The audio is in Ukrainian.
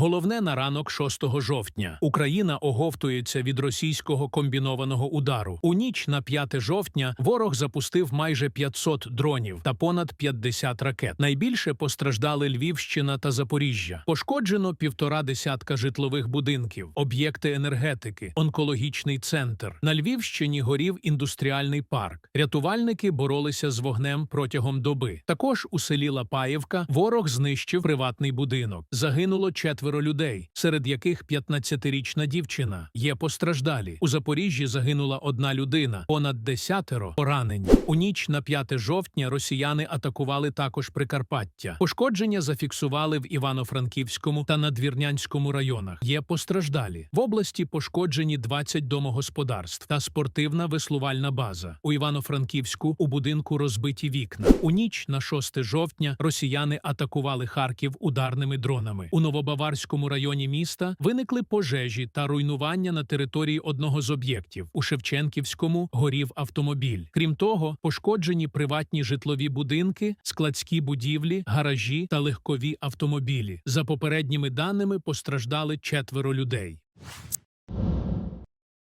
Головне на ранок 6 жовтня. Україна оговтується від російського комбінованого удару. У ніч на 5 жовтня ворог запустив майже 500 дронів та понад 50 ракет. Найбільше постраждали Львівщина та Запоріжжя. Пошкоджено півтора десятка житлових будинків, об'єкти енергетики, онкологічний центр. На Львівщині горів індустріальний парк. Рятувальники боролися з вогнем протягом доби. Також у селі Лапаєвка ворог знищив приватний будинок. Загинуло четверо людей, серед яких 15-річна дівчина. Є постраждалі. У Запоріжжі загинула одна людина, понад десятеро поранені. У ніч на 5 жовтня росіяни атакували також Прикарпаття. Пошкодження зафіксували в Івано-Франківському та Надвірнянському районах. Є постраждалі. В області пошкоджені 20 домогосподарств та спортивна веслувальна база. У Івано-Франківську у будинку розбиті вікна. У ніч на 6 жовтня росіяни атакували Харків ударними дронами. У Новобаварському районі міста виникли пожежі та руйнування на території одного з об'єктів. У Шевченківському горів автомобіль. Крім того, пошкоджені приватні житлові будинки, складські будівлі, гаражі та легкові автомобілі. За попередніми даними постраждали четверо людей.